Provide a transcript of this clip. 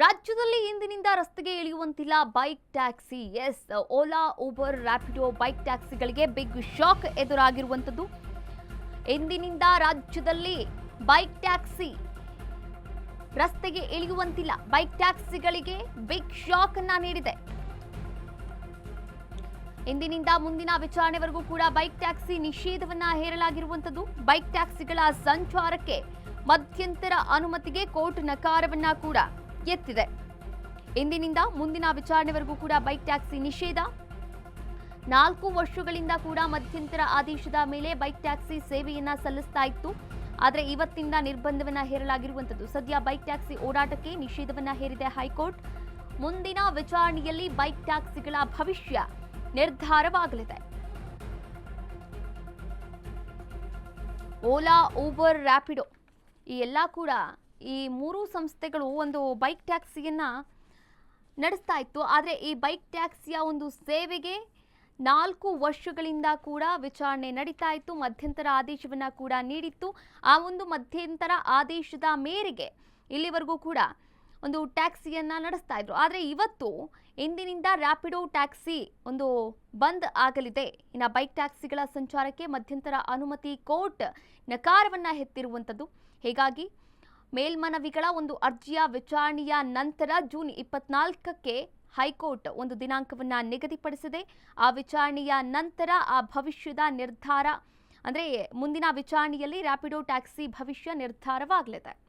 ರಾಜ್ಯದಲ್ಲಿ ಇಂದಿನಿಂದ ರಸ್ತೆಗೆ ಇಳಿಯುವಂತಿಲ್ಲ bike taxi. Yes, Ola Uber Rapido bike ಟ್ಯಾಕ್ಸಿಗಳಿಗೆ big shock ಎದುರಾಗಿರುವಂಥದ್ದು ಇಂದಿನಿಂದ ರಾಜ್ಯದಲ್ಲಿ ಬೈಕ್ ಟ್ಯಾಕ್ಸಿ ರಸ್ತೆಗೆ ಇಳಿಯುವಂತಿಲ್ಲ. ಬೈಕ್ ಟ್ಯಾಕ್ಸಿಗಳಿಗೆ ಬಿಗ್ ಶಾಕ್ ಅನ್ನ ನೀಡಿದೆ. ಇಂದಿನಿಂದ ಮುಂದಿನ ವಿಚಾರಣೆವರೆಗೂ ಕೂಡ ಬೈಕ್ ಟ್ಯಾಕ್ಸಿ ನಿಷೇಧವನ್ನ ಹೇರಲಾಗಿರುವಂಥದ್ದು ಬೈಕ್ ಟ್ಯಾಕ್ಸಿಗಳ ಸಂಚಾರಕ್ಕೆ ಮಧ್ಯಂತರ ಅನುಮತಿಗೆ ಕೋರ್ಟ್ ನಕಾರವನ್ನ ಕೂಡ. ಎತ್ತಿದೆ. ಇಂದಿನಿಂದ ಮುಂದಿನ ವಿಚಾರಣೆವರೆಗೂ ಕೂಡ ಬೈಕ್ ಟ್ಯಾಕ್ಸಿ ನಿಷೇಧ. ನಾಲ್ಕು ವರ್ಷಗಳಿಂದ ಕೂಡ ಮಧ್ಯಂತರ ಆದೇಶದ ಮೇಲೆ ಬೈಕ್ ಟ್ಯಾಕ್ಸಿ ಸೇವೆಯನ್ನ ಸಲ್ಲಿಸ್ತಾ ಇತ್ತು. ಆದರೆ ಇವತ್ತಿಂದ ನಿರ್ಬಂಧವನ್ನ ಹೇರಲಾಗಿರುವಂಥದ್ದು. ಸದ್ಯ ಬೈಕ್ ಟ್ಯಾಕ್ಸಿ ಓಡಾಟಕ್ಕೆ ನಿಷೇಧವನ್ನ ಹೇರಿದೆ ಹೈಕೋರ್ಟ್. ಮುಂದಿನ ವಿಚಾರಣೆಯಲ್ಲಿ ಬೈಕ್ ಟ್ಯಾಕ್ಸಿಗಳ ಭವಿಷ್ಯ ನಿರ್ಧಾರವಾಗಲಿದೆ. ಓಲಾ, ಊಬರ್ ರ್ಯಾಪಿಡೋ ಈ ಎಲ್ಲ ಕೂಡ ಈ ಮೂರು ಸಂಸ್ಥೆಗಳು ಒಂದು ಬೈಕ್ ಟ್ಯಾಕ್ಸಿಯನ್ನು ನಡೆಸ್ತಾ ಇತ್ತು. ಆದರೆ ಈ ಬೈಕ್ ಟ್ಯಾಕ್ಸಿಯ ಒಂದು ಸೇವೆಗೆ ನಾಲ್ಕು ವರ್ಷಗಳಿಂದ ಕೂಡ ವಿಚಾರಣೆ ನಡೀತಾ ಇತ್ತು. ಮಧ್ಯಂತರ ಆದೇಶವನ್ನ ಕೂಡ ನೀಡಿತ್ತು. ಆ ಒಂದು ಮಧ್ಯಂತರ ಆದೇಶದ ಮೇರೆಗೆ ಇಲ್ಲಿವರೆಗೂ ಕೂಡ ಒಂದು ಟ್ಯಾಕ್ಸಿಯನ್ನು ನಡೆಸ್ತಾ ಇದ್ರು. ಆದರೆ ಇವತ್ತು ಇಂದಿನಿಂದ ರ್ಯಾಪಿಡೋ ಟ್ಯಾಕ್ಸಿ ಒಂದು ಬಂದ್ ಆಗಲಿದೆ. ಇನ್ನು ಬೈಕ್ ಟ್ಯಾಕ್ಸಿಗಳ ಸಂಚಾರಕ್ಕೆ ಮಧ್ಯಂತರ ಅನುಮತಿ ಕೋರ್ಟ್ ನಕಾರವನ್ನ ಎತ್ತಿರುವಂಥದ್ದು ಹೀಗಾಗಿ ಮೇಲ್ಮನವಿಗಳ ಒಂದು ಅರ್ಜಿಯ ವಿಚಾರಣೆಯ ನಂತರ ಜೂನ್ ಇಪ್ಪತ್ನಾಲ್ಕಕ್ಕೆ ಹೈಕೋರ್ಟ್ ಒಂದು ದಿನಾಂಕವನ್ನ ನಿಗದಿಪಡಿಸಿದೆ. ಆ ವಿಚಾರಣೆಯ ನಂತರ ಆ ಭವಿಷ್ಯದ ನಿರ್ಧಾರ, ಅಂದರೆ ಮುಂದಿನ ವಿಚಾರಣೆಯಲ್ಲಿ ರ್ಯಾಪಿಡೋ ಟ್ಯಾಕ್ಸಿ ಭವಿಷ್ಯ ನಿರ್ಧಾರವಾಗಲಿದೆ.